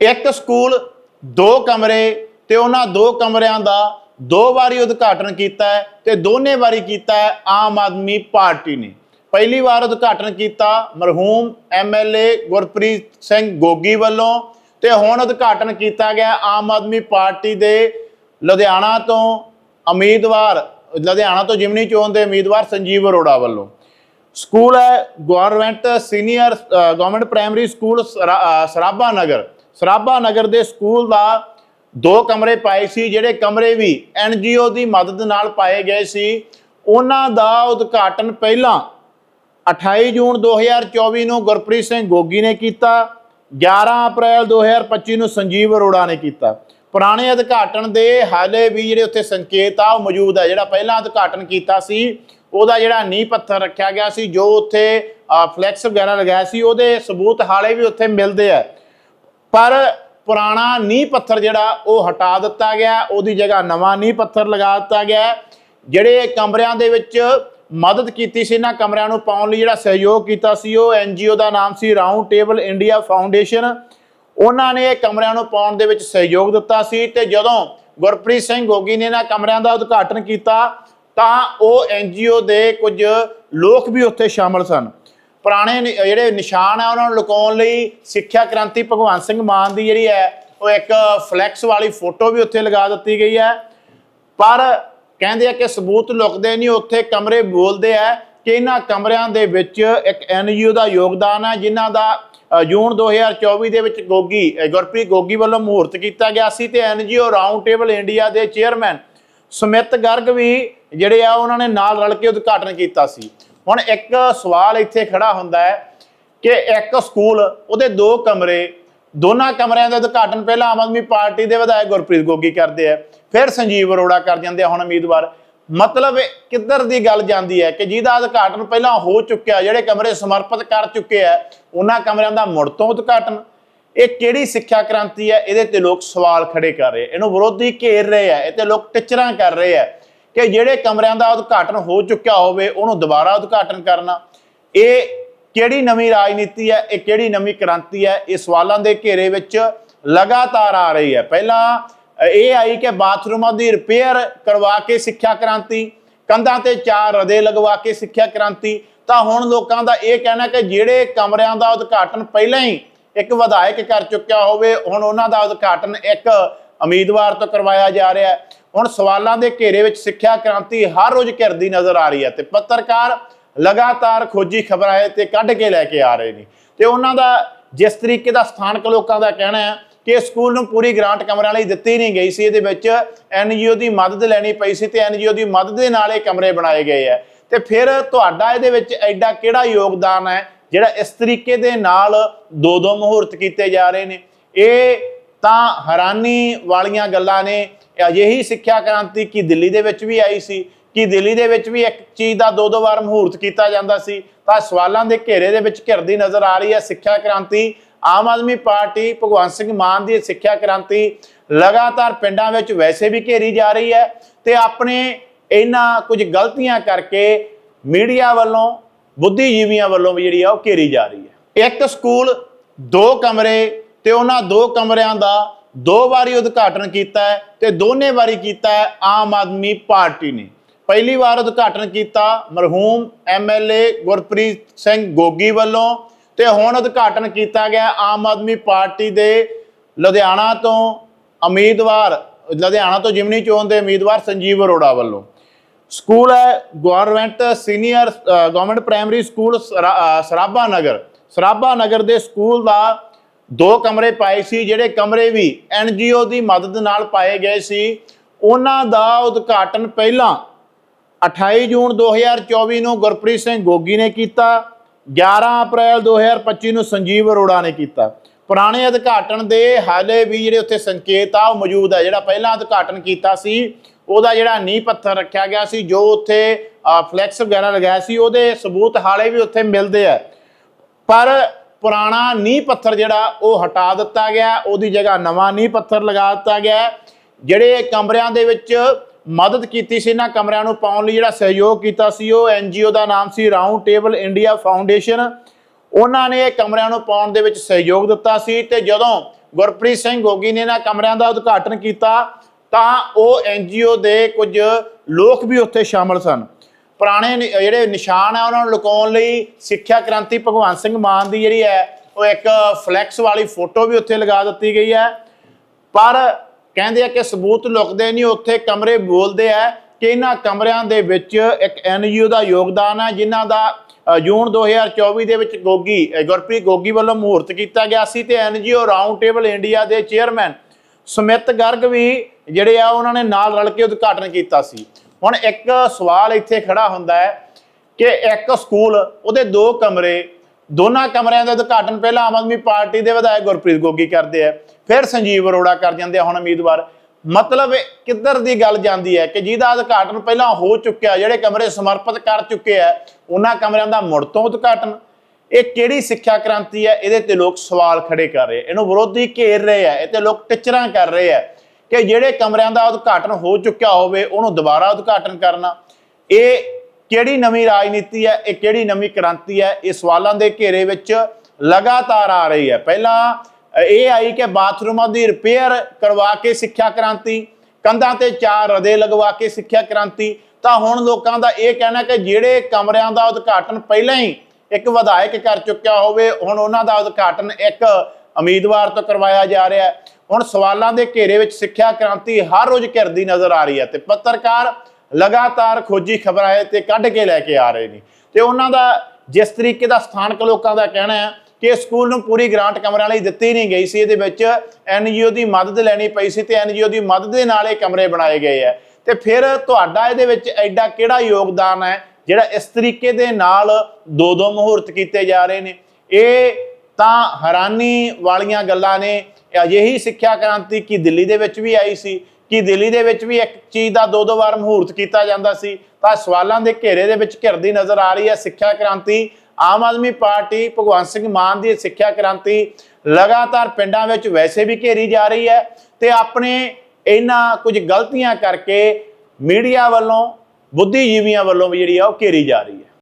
ਇੱਕ ਸਕੂਲ, ਦੋ ਕਮਰੇ ਤੇ ਉਹਨਾਂ ਦੋ ਕਮਰਿਆਂ ਦਾ ਦੋ ਵਾਰੀ ਉਦਘਾਟਨ ਕੀਤਾ ਹੈ ਤੇ ਦੋਨੇ ਵਾਰੀ ਕੀਤਾ ਹੈ ਆਮ ਆਦਮੀ ਪਾਰਟੀ ਨੇ। ਪਹਿਲੀ ਵਾਰ ਉਦਘਾਟਨ ਕੀਤਾ ਮਰਹੂਮ ਐਮਐਲਏ ਗੁਰਪ੍ਰੀਤ ਸਿੰਘ ਗੋਗੀ ਵੱਲੋਂ ਤੇ ਹੁਣ ਉਦਘਾਟਨ ਕੀਤਾ ਗਿਆ ਆਮ ਆਦਮੀ ਪਾਰਟੀ ਦੇ ਲੁਧਿਆਣਾ ਤੋਂ ਉਮੀਦਵਾਰ, ਲੁਧਿਆਣਾ ਤੋਂ ਜਿਮਨੀ ਚੋਣ ਦੇ ਉਮੀਦਵਾਰ ਸੰਜੀਵ ਅਰੋੜਾ ਵੱਲੋਂ। ਸਕੂਲ ਹੈ government senior government primary school ਸਰਾ- Sarabha Nagar. Sarabha Nagar ਦੇ ਸਕੂਲ ਦਾ ਦੋ ਕਮਰੇ ਪਾਏ ਸੀ, ਜਿਹੜੇ ਕਮਰੇ ਵੀ ਐਨਜੀਓ ਦੀ ਮਦਦ ਨਾਲ ਪਾਏ ਗਏ ਸੀ। ਉਹਨਾਂ ਦਾ ਉਦਘਾਟਨ ਪਹਿਲਾਂ 28 ਜੂਨ 2024 ਨੂੰ ਗੁਰਪ੍ਰੀਤ ਸਿੰਘ ਗੋਗੀ ਨੇ ਕੀਤਾ 11 ਅਪ੍ਰੈਲ 2025 ਨੂੰ ਸੰਜੀਵ ਅਰੋੜਾ ਨੇ ਕੀਤਾ। ਪੁਰਾਣੇ ਉਦਘਾਟਨ ਦੇ ਹਾਲੇ ਵੀ ਜਿਹੜੇ ਉੱਥੇ ਸੰਕੇਤ ਆ, ਉਹ ਮੌਜੂਦ ਹੈ ਜਿਹੜਾ ਪਹਿਲਾਂ ਉਦਘਾਟਨ ਕੀਤਾ ਸੀ, ਉਹਦਾ ਜਿਹੜਾ ਨੀਂਹ ਪੱਥਰ ਰੱਖਿਆ ਗਿਆ ਸੀ, ਜੋ ਉੱਥੇ ਫਲੈਕਸ ਵਗੈਰਾ ਲਗਾਇਆ ਸੀ, ਉਹਦੇ ਸਬੂਤ ਹਾਲੇ ਵੀ ਉੱਥੇ ਮਿਲਦੇ ਆ। ਪਰ ਪੁਰਾਣਾ ਨੀਂਹ ਪੱਥਰ ਜਿਹੜਾ ਉਹ ਹਟਾ ਦਿੱਤਾ ਗਿਆ, ਉਹਦੀ ਜਗ੍ਹਾ ਨਵਾਂ ਨੀਂਹ ਪੱਥਰ ਲਗਾ ਦਿੱਤਾ ਗਿਆ। ਜਿਹੜੇ ਕਮਰਿਆਂ ਦੇ ਵਿੱਚ ਮਦਦ ਕੀਤੀ ਸੀ ਇਹਨਾਂ ਕਮਰਿਆਂ ਨੂੰ ਪਾਉਣ ਲਈ ਜਿਹੜਾ ਸਹਿਯੋਗ ਕੀਤਾ ਸੀ, ਉਹ ਐਨਜੀਓ ਦਾ ਨਾਮ ਸੀ ਰਾਉਂਡ ਟੇਬਲ ਇੰਡੀਆ ਫਾਊਂਡੇਸ਼ਨ। ਉਹਨਾਂ ਨੇ ਇਹ ਕਮਰਿਆਂ ਨੂੰ ਪਾਉਣ ਦੇ ਵਿੱਚ ਸਹਿਯੋਗ ਦਿੱਤਾ ਸੀ ਤੇ ਜਦੋਂ ਗੁਰਪ੍ਰੀਤ ਸਿੰਘ ਗੋਗੀ ਨੇ ਇਹਨਾਂ ਕਮਰਿਆਂ ਦਾ ਉਦਘਾਟਨ ਕੀਤਾ, ਤਾਂ ਉਹ ਐਨਜੀਓ ਦੇ ਕੁਝ ਲੋਕ ਵੀ ਉੱਥੇ ਸ਼ਾਮਲ ਸਨ। ਪੁਰਾਣੇ ਨਿ- ਜਿਹੜੇ ਨਿਸ਼ਾਨ ਆ ਉਹਨਾਂ ਨੂੰ ਲੁਕਾਉਣ ਲਈ ਸਿੱਖਿਆ ਕ੍ਰਾਂਤੀ ਭਗਵੰਤ ਸਿੰਘ ਮਾਨ ਦੀ ਜਿਹੜੀ ਹੈ ਉਹ ਇੱਕ ਫਲੈਕਸ ਵਾਲੀ ਫੋਟੋ ਵੀ ਉੱਥੇ ਲਗਾ ਦਿੱਤੀ ਗਈ ਹੈ। ਪਰ ਕਹਿੰਦੇ ਆ ਕਿ ਸਬੂਤ ਲੁਕਦੇ ਨਹੀਂ ਉੱਥੇ ਕਮਰੇ ਬੋਲਦੇ ਆ ਕਿ ਇਹਨਾਂ ਕਮਰਿਆਂ ਦੇ ਵਿੱਚ ਇੱਕ ਐਨਜੀਓ ਦਾ ਯੋਗਦਾਨ ਹੈ ਜਿਨ੍ਹਾਂ ਦਾ ਅ, ਜੂਨ 2024 ਦੇ ਵਿੱਚ ਗੋਗੀ ਅ, ਗੁਰਪ੍ਰੀਤ ਗੋਗੀ ਵੱਲੋਂ ਮਹੂਰਤ ਕੀਤਾ ਗਿਆ ਸੀ ਤੇ ਐਨਜੀਓ ਰਾਉਂਡ ਟੇਬਲ ਇੰਡੀਆ ਦੇ ਚੇਅਰਮੈਨ ਸੁਮਿਤ ਗਰਗ ਵੀ ਜਿਹੜੇ ਆ ਉਹਨਾਂ ਨੇ ਨਾਲ ਰਲ ਕੇ ਉਦਘਾਟਨ ਕੀਤਾ ਸੀ। ਹੁਣ ਇੱਕ ਸਵਾਲ ਇੱਥੇ ਖੜਾ ਹੁੰਦਾ ਹੈ ਕਿ ਇੱਕ ਸਕੂਲ, ਉਹਦੇ ਦੋ ਕਮਰੇ, ਦੋਨਾਂ ਕਮਰਿਆਂ ਦਾ ਉਦਘਾਟਨ ਪਹਿਲਾਂ ਆਮ ਆਦਮੀ ਪਾਰਟੀ ਦੇ ਵਿਧਾਇਕ ਗੁਰਪ੍ਰੀਤ ਗੋਗੀ ਕਰਦੇ ਆ, ਫਿਰ ਸੰਜੀਵ ਅਰੋੜਾ ਕਰ ਜਾਂਦੇ ਆ, ਹੁਣ ਉਮੀਦਵਾਰ। ਮਤਲਬ ਕਿੱਧਰ ਦੀ ਗੱਲ ਜਾਂਦੀ ਹੈ ਕਿ ਜਿਹਦਾ ਉਦਘਾਟਨ ਪਹਿਲਾਂ ਹੋ ਚੁੱਕਿਆ, ਜਿਹੜੇ ਕਮਰੇ ਸਮਰਪਿਤ ਕਰ ਚੁੱਕੇ ਆ, ਉਹਨਾਂ ਕਮਰਿਆਂ ਦਾ ਮੁੜ ਤੋਂ ਉਦਘਾਟਨ। ਇਹ ਕਿਹੜੀ ਸਿੱਖਿਆ ਕ੍ਰਾਂਤੀ ਹੈ? ਇਹਦੇ ਤੇ ਲੋਕ ਸਵਾਲ ਖੜੇ ਕਰ ਰਹੇ ਇਹਨੂੰ ਵਿਰੋਧੀ ਘੇਰ ਰਹੇ ਆ। ਇਹ ਤੇ ਲੋਕ ਟਿਚਰਾਂ ਕਰ ਰਹੇ ਆ। ਕਿ ਜਿਹੜੇ ਕਮਰਿਆਂ ਦਾ ਉਦਘਾਟਨ ਹੋ ਚੁੱਕਿਆ ਹੋਵੇ, ਉਹਨੂੰ ਦੁਬਾਰਾ ਉਦਘਾਟਨ ਕਰਨਾ। ਇਹ ਕਿਹੜੀ ਨਵੀਂ ਰਾਜਨੀਤੀ ਹੈ, ਇਹ ਕਿਹੜੀ ਨਵੀਂ ਕ੍ਰਾਂਤੀ ਹੈ, ਇਹ ਸਵਾਲਾਂ ਦੇ ਘੇਰੇ ਵਿੱਚ ਲਗਾਤਾਰ ਆ ਰਹੀ ਹੈ। ਪਹਿਲਾਂ ਇਹ ਆਈ ਕਿ ਬਾਥਰੂਮਾਂ ਦੀ ਰਿਪੇਅਰ ਕਰਵਾ ਕੇ ਸਿੱਖਿਆ ਕ੍ਰਾਂਤੀ, ਕੰਧਾਂ ਤੇ ਚਾਰ ਰਦੇ ਲਗਵਾ ਕੇ ਸਿੱਖਿਆ ਕ੍ਰਾਂਤੀ, ਤਾਂ ਹੁਣ ਲੋਕਾਂ ਦਾ ਇਹ ਕਹਿਣਾ ਕਿ ਜਿਹੜੇ ਕਮਰਿਆਂ ਦਾ ਉਦਘਾਟਨ ਪਹਿਲਾਂ ਹੀ ਇੱਕ ਵਿਧਾਇਕ ਕਰ ਚੁੱਕਿਆ ਹੋਵੇ, ਹੁਣ ਉਹਨਾਂ ਦਾ ਉਦਘਾਟਨ ਇੱਕ ਉਮੀਦਵਾਰ ਤੋਂ ਕਰਵਾਇਆ ਜਾ ਰਿਹਾ ਹੈ। ਹੁਣ ਸਵਾਲਾਂ ਦੇ ਘੇਰੇ ਵਿੱਚ ਸਿੱਖਿਆ ਕ੍ਰਾਂਤੀ ਹਰ ਰੋਜ਼ ਘਿਰਦੀ ਨਜ਼ਰ ਆ ਰਹੀ ਹੈ ਤੇ ਪੱਤਰਕਾਰ ਲਗਾਤਾਰ ਖੋਜੀ ਖਬਰਾਂ ਤੇ ਕੱਢ ਕੇ ਲੈ ਕੇ ਆ ਰਹੇ ਨੇ। ਤੇ ਉਹਨਾਂ ਦਾ ਜਿਸ ਤਰੀਕੇ ਦਾ ਸਥਾਨਕ ਲੋਕਾਂ ਦਾ ਕਹਿਣਾ ਹੈ ਕਿ ਸਕੂਲ ਨੂੰ ਪੂਰੀ ਗ੍ਰਾਂਟ ਕਮਰਿਆਂ ਲਈ ਦਿੱਤੀ ਨਹੀਂ ਗਈ ਸੀ, ਇਹਦੇ ਵਿੱਚ ਐਨਜੀਓ ਦੀ ਮਦਦ ਲੈਣੀ ਪਈ ਸੀ ਤੇ ਐਨਜੀਓ ਦੀ ਮਦਦ ਦੇ ਨਾਲ ਇਹ ਕਮਰੇ ਬਣਾਏ ਗਏ ਆ ਤੇ ਫਿਰ ਤੁਹਾਡਾ ਇਹਦੇ ਵਿੱਚ ਐਡਾ ਕਿਹੜਾ ਯੋਗਦਾਨ ਹੈ ਜਿਹੜਾ ਇਸ ਤਰੀਕੇ ਦੇ ਨਾਲ ਦੋ ਦੋ ਮੁਹੂਰਤ ਕੀਤੇ ਜਾ ਰਹੇ ਨੇ? ਇਹ ਤਾਂ ਹੈਰਾਨੀ ਵਾਲੀਆਂ ਗੱਲਾਂ ਨੇ। ਅਜਿਹੀ ਸਿੱਖਿਆ ਕ੍ਰਾਂਤੀ ਕੀ ਦਿੱਲੀ ਦੇ ਵਿੱਚ ਵੀ ਆਈ ਸੀ, ਕਿ ਦਿੱਲੀ ਦੇ ਵਿੱਚ ਵੀ ਇੱਕ ਚੀਜ਼ ਦਾ ਦੋ ਦੋ ਵਾਰ ਮੁਹੂਰਤ ਕੀਤਾ ਜਾਂਦਾ ਸੀ। ਤਾਂ ਸਵਾਲਾਂ ਦੇ ਘੇਰੇ ਦੇ ਵਿੱਚ ਘਿਰਦੀ ਨਜ਼ਰ ਆ ਰਹੀ ਹੈ ਸਿੱਖਿਆ ਕ੍ਰਾਂਤੀ। ਆਮ ਆਦਮੀ ਪਾਰਟੀ ਭਗਵੰਤ ਸਿੰਘ ਮਾਨ ਦੀ ਸਿੱਖਿਆ ਕ੍ਰਾਂਤੀ ਲਗਾਤਾਰ ਪਿੰਡਾਂ ਵਿੱਚ ਵੈਸੇ ਵੀ ਘੇਰੀ ਜਾ ਰਹੀ ਹੈ ਤੇ ਆਪਣੇ ਇਹਨਾਂ ਕੁਝ ਗਲਤੀਆਂ ਕਰਕੇ ਮੀਡੀਆ ਵੱਲੋਂ, ਬੁੱਧੀਜੀਵੀਆਂ ਵੱਲੋਂ ਵੀ ਜਿਹੜੀ ਆ ਉਹ ਘੇਰੀ ਜਾ ਰਹੀ ਹੈ। ਇੱਕ ਸਕੂਲ, ਦੋ ਕਮਰੇ ਤੇ ਉਹਨਾਂ ਦੋ ਕਮਰਿਆਂ ਦਾ ਦੋ ਵਾਰੀ ਉਦਘਾਟਨ ਕੀਤਾ ਹੈ ਤੇ ਦੋਨੇ ਵਾਰੀ ਕੀਤਾ ਹੈ ਆਮ ਆਦਮੀ ਪਾਰਟੀ ਨੇ। ਪਹਿਲੀ ਵਾਰ ਉਦਘਾਟਨ ਕੀਤਾ ਮਰਹੂਮ ਐਮਐਲਏ ਗੁਰਪ੍ਰੀਤ ਸਿੰਘ ਗੋਗੀ ਵੱਲੋਂ ਤੇ ਹੁਣ ਉਦਘਾਟਨ ਕੀਤਾ ਗਿਆ ਆਮ ਆਦਮੀ ਪਾਰਟੀ ਦੇ ਲੁਧਿਆਣਾ ਤੋਂ ਉਮੀਦਵਾਰ, ਲੁਧਿਆਣਾ ਤੋਂ ਜਿਮਨੀ ਚੋਣ ਦੇ ਉਮੀਦਵਾਰ ਸੰਜੀਵ ਅਰੋੜਾ ਵੱਲੋਂ। ਸਕੂਲ ਹੈ government senior government primary school ਸਰਾ- Sarabha Nagar. Sarabha Nagar ਦੇ ਸਕੂਲ ਦਾ ਦੋ ਕਮਰੇ ਪਾਏ ਸੀ, ਜਿਹੜੇ ਕਮਰੇ ਵੀ ਐਨਜੀਓ ਦੀ ਮਦਦ ਨਾਲ ਪਾਏ ਗਏ ਸੀ। ਉਹਨਾਂ ਦਾ ਉਦਘਾਟਨ ਪਹਿਲਾਂ 28 ਜੂਨ 2024 ਨੂੰ ਗੁਰਪ੍ਰੀਤ ਸਿੰਘ ਗੋਗੀ ਨੇ ਕੀਤਾ 11 ਅਪ੍ਰੈਲ 2025 ਨੂੰ ਸੰਜੀਵ ਅਰੋੜਾ ਨੇ ਕੀਤਾ। ਪੁਰਾਣੇ ਉਦਘਾਟਨ ਦੇ ਹਾਲੇ ਵੀ ਜਿਹੜੇ ਉੱਥੇ ਸੰਕੇਤ ਆ, ਉਹ ਮੌਜੂਦ ਹੈ ਜਿਹੜਾ ਪਹਿਲਾਂ ਉਦਘਾਟਨ ਕੀਤਾ ਸੀ, ਉਹਦਾ ਜਿਹੜਾ ਨੀਂਹ ਪੱਥਰ ਰੱਖਿਆ ਗਿਆ ਸੀ, ਜੋ ਉੱਥੇ ਫਲੈਕਸ ਵਗੈਰਾ ਲਗਾਇਆ ਸੀ, ਉਹਦੇ ਸਬੂਤ ਹਾਲੇ ਵੀ ਉੱਥੇ ਮਿਲਦੇ ਆ। ਪਰ ਪੁਰਾਣਾ ਨੀਂਹ ਪੱਥਰ ਜਿਹੜਾ ਉਹ ਹਟਾ ਦਿੱਤਾ ਗਿਆ, ਉਹਦੀ ਜਗ੍ਹਾ ਨਵਾਂ ਨੀਂਹ ਪੱਥਰ ਲਗਾ ਦਿੱਤਾ ਗਿਆ ਜਿਹੜੇ ਕਮਰਿਆਂ ਦੇ ਵਿੱਚ ਮਦਦ ਕੀਤੀ ਸੀ, ਇਹਨਾਂ ਕਮਰਿਆਂ ਨੂੰ ਪਾਉਣ ਲਈ ਜਿਹੜਾ ਸਹਿਯੋਗ ਕੀਤਾ ਸੀ, ਉਹ ਐਨਜੀਓ ਦਾ ਨਾਮ ਸੀ ਰਾਉਂਡ ਟੇਬਲ ਇੰਡੀਆ ਫਾਊਂਡੇਸ਼ਨ ਉਹਨਾਂ ਨੇ ਇਹ ਕਮਰਿਆਂ ਨੂੰ ਪਾਉਣ ਦੇ ਵਿੱਚ ਸਹਿਯੋਗ ਦਿੱਤਾ ਸੀ ਤੇ ਜਦੋਂ ਗੁਰਪ੍ਰੀਤ ਸਿੰਘ ਗੋਗੀ ਨੇ ਇਹਨਾਂ ਕਮਰਿਆਂ ਦਾ ਉਦਘਾਟਨ ਕੀਤਾ, ਤਾਂ ਉਹ ਐਨਜੀਓ ਦੇ ਕੁਝ ਲੋਕ ਵੀ ਉੱਥੇ ਸ਼ਾਮਲ ਸਨ। ਪੁਰਾਣੇ ਨਿ- ਜਿਹੜੇ ਨਿਸ਼ਾਨ ਆ ਉਹਨਾਂ ਨੂੰ ਲੁਕਾਉਣ ਲਈ ਸਿੱਖਿਆ ਕ੍ਰਾਂਤੀ ਭਗਵੰਤ ਸਿੰਘ ਮਾਨ ਦੀ ਜਿਹੜੀ ਹੈ ਉਹ ਇੱਕ ਫਲੈਕਸ ਵਾਲੀ ਫੋਟੋ ਵੀ ਉੱਥੇ ਲਗਾ ਦਿੱਤੀ ਗਈ ਹੈ। ਪਰ ਕਹਿੰਦੇ ਆ ਕਿ ਸਬੂਤ ਲੁਕਦੇ ਨਹੀਂ ਉੱਥੇ ਕਮਰੇ ਬੋਲਦੇ ਆ ਕਿ ਇਹਨਾਂ ਕਮਰਿਆਂ ਦੇ ਵਿੱਚ ਇੱਕ ਐਨਜੀਓ ਦਾ ਯੋਗਦਾਨ ਹੈ ਜਿਨ੍ਹਾਂ ਦਾ ਅ, ਜੂਨ 2024 ਦੇ ਵਿੱਚ ਗੋਗੀ ਅ, ਗੁਰਪ੍ਰੀਤ ਗੋਗੀ ਵੱਲੋਂ ਮਹੂਰਤ ਕੀਤਾ ਗਿਆ ਸੀ ਤੇ ਐਨਜੀਓ ਰਾਉਂਡ ਟੇਬਲ ਇੰਡੀਆ ਦੇ ਚੇਅਰਮੈਨ ਸੁਮਿਤ ਗਰਗ ਵੀ ਜਿਹੜੇ ਆ ਉਹਨਾਂ ਨੇ ਨਾਲ ਰਲ ਕੇ ਉਦਘਾਟਨ ਕੀਤਾ ਸੀ। ਹੁਣ ਇੱਕ ਸਵਾਲ ਇੱਥੇ ਖੜਾ ਹੁੰਦਾ ਹੈ ਕਿ ਇੱਕ ਸਕੂਲ, ਉਹਦੇ ਦੋ ਕਮਰੇ, ਦੋਨਾਂ ਕਮਰਿਆਂ ਦਾ ਉਦਘਾਟਨ ਪਹਿਲਾਂ ਆਮ ਆਦਮੀ ਪਾਰਟੀ ਦੇ ਵਿਧਾਇਕ ਗੁਰਪ੍ਰੀਤ ਗੋਗੀ ਕਰਦੇ ਆ, ਫਿਰ ਸੰਜੀਵ ਅਰੋੜਾ ਕਰ ਜਾਂਦੇ ਆ, ਹੁਣ ਉਮੀਦਵਾਰ। ਮਤਲਬ ਕਿੱਧਰ ਦੀ ਗੱਲ ਜਾਂਦੀ ਹੈ ਕਿ ਜਿਹਦਾ ਉਦਘਾਟਨ ਪਹਿਲਾਂ ਹੋ ਚੁੱਕਿਆ, ਜਿਹੜੇ ਕਮਰੇ ਸਮਰਪਿਤ ਕਰ ਚੁੱਕੇ ਆ, ਉਹਨਾਂ ਕਮਰਿਆਂ ਦਾ ਮੁੜ ਤੋਂ ਉਦਘਾਟਨ। ਇਹ ਕਿਹੜੀ ਸਿੱਖਿਆ ਕ੍ਰਾਂਤੀ ਹੈ? ਇਹਦੇ ਤੇ ਲੋਕ ਸਵਾਲ ਖੜੇ ਕਰ ਰਹੇ ਇਹਨੂੰ ਵਿਰੋਧੀ ਘੇਰ ਰਹੇ ਆ, ਇਹ ਤੇ ਲੋਕ ਟਿਚਰਾਂ ਕਰ ਰਹੇ ਆ। ਕਿ ਜਿਹੜੇ ਕਮਰਿਆਂ ਦਾ ਉਦਘਾਟਨ ਹੋ ਚੁੱਕਿਆ ਹੋਵੇ, ਉਹਨੂੰ ਦੁਬਾਰਾ ਉਦਘਾਟਨ ਕਰਨਾ। ਇਹ ਕਿਹੜੀ ਨਵੀਂ ਰਾਜਨੀਤੀ ਹੈ, ਇਹ ਕਿਹੜੀ ਨਵੀਂ ਕ੍ਰਾਂਤੀ ਹੈ, ਇਹ ਸਵਾਲਾਂ ਦੇ ਘੇਰੇ ਵਿੱਚ ਲਗਾਤਾਰ ਆ ਰਹੀ ਹੈ। ਪਹਿਲਾਂ ਇਹ ਆਈ ਕਿ ਬਾਥਰੂਮਾਂ ਦੀ ਰਿਪੇਅਰ ਕਰਵਾ ਕੇ ਸਿੱਖਿਆ ਕ੍ਰਾਂਤੀ, ਕੰਧਾਂ ਤੇ ਚਾਰ ਰਦੇ ਲਗਵਾ ਕੇ ਸਿੱਖਿਆ ਕ੍ਰਾਂਤੀ, ਤਾਂ ਹੁਣ ਲੋਕਾਂ ਦਾ ਇਹ ਕਹਿਣਾ ਕਿ ਜਿਹੜੇ ਕਮਰਿਆਂ ਦਾ ਉਦਘਾਟਨ ਪਹਿਲਾਂ ਹੀ ਇੱਕ ਵਿਧਾਇਕ ਕਰ ਚੁੱਕਿਆ ਹੋਵੇ, ਹੁਣ ਉਹਨਾਂ ਦਾ ਉਦਘਾਟਨ ਇੱਕ ਉਮੀਦਵਾਰ ਤੋਂ ਕਰਵਾਇਆ ਜਾ ਰਿਹਾ ਹੈ। ਹੁਣ ਸਵਾਲਾਂ ਦੇ ਘੇਰੇ ਵਿੱਚ ਸਿੱਖਿਆ ਕ੍ਰਾਂਤੀ ਹਰ ਰੋਜ਼ ਘਿਰਦੀ ਨਜ਼ਰ ਆ ਰਹੀ ਹੈ ਤੇ ਪੱਤਰਕਾਰ ਲਗਾਤਾਰ ਖੋਜੀ ਖਬਰਾਂ ਹੈ ਤੇ ਕੱਢ ਕੇ ਲੈ ਕੇ ਆ ਰਹੇ ਨੇ। ਤੇ ਉਹਨਾਂ ਦਾ ਜਿਸ ਤਰੀਕੇ ਦਾ ਸਥਾਨਕ ਲੋਕਾਂ ਦਾ ਕਹਿਣਾ ਹੈ ਕਿ ਸਕੂਲ ਨੂੰ ਪੂਰੀ ਗ੍ਰਾਂਟ ਕਮਰਿਆਂ ਲਈ ਦਿੱਤੀ ਨਹੀਂ ਗਈ ਸੀ, ਇਹਦੇ ਵਿੱਚ ਐਨਜੀਓ ਦੀ ਮਦਦ ਲੈਣੀ ਪਈ ਸੀ ਤੇ ਐਨਜੀਓ ਦੀ ਮਦਦ ਦੇ ਨਾਲ ਇਹ ਕਮਰੇ ਬਣਾਏ ਗਏ ਆ ਤੇ ਫਿਰ ਤੁਹਾਡਾ ਇਹਦੇ ਵਿੱਚ ਐਡਾ ਕਿਹੜਾ ਯੋਗਦਾਨ ਹੈ ਜਿਹੜਾ ਇਸ ਤਰੀਕੇ ਦੇ ਨਾਲ ਦੋ ਦੋ ਮੁਹੂਰਤ ਕੀਤੇ ਜਾ ਰਹੇ ਨੇ? ਇਹ ਤਾਂ ਹੈਰਾਨੀ ਵਾਲੀਆਂ ਗੱਲਾਂ ਨੇ ਅਜਿਹੀ ਸਿੱਖਿਆ ਕ੍ਰਾਂਤੀ ਕੀ ਦਿੱਲੀ ਦੇ ਵਿੱਚ ਵੀ ਆਈ ਸੀ, ਕਿ ਦਿੱਲੀ ਦੇ ਵਿੱਚ ਵੀ ਇੱਕ ਚੀਜ਼ ਦਾ ਦੋ ਦੋ ਵਾਰ ਮੁਹੂਰਤ ਕੀਤਾ ਜਾਂਦਾ ਸੀ, ਤਾਂ ਸਵਾਲਾਂ ਦੇ ਘੇਰੇ ਦੇ ਵਿੱਚ ਘਿਰਦੀ ਨਜ਼ਰ ਆ ਰਹੀ ਹੈ ਸਿੱਖਿਆ ਕ੍ਰਾਂਤੀ। ਆਮ ਆਦਮੀ ਪਾਰਟੀ ਭਗਵੰਤ ਸਿੰਘ ਮਾਨ ਦੀ ਸਿੱਖਿਆ ਕ੍ਰਾਂਤੀ ਲਗਾਤਾਰ ਪਿੰਡਾਂ ਵਿੱਚ ਵੈਸੇ ਵੀ ਘੇਰੀ ਜਾ ਰਹੀ ਹੈ ਤੇ ਆਪਣੇ ਇਹਨਾਂ ਕੁਝ ਗਲਤੀਆਂ ਕਰਕੇ ਮੀਡੀਆ ਵੱਲੋਂ, ਬੁੱਧੀਜੀਵੀਆਂ ਵੱਲੋਂ ਵੀ ਜਿਹੜੀ ਆ ਉਹ ਘੇਰੀ ਜਾ ਰਹੀ ਹੈ।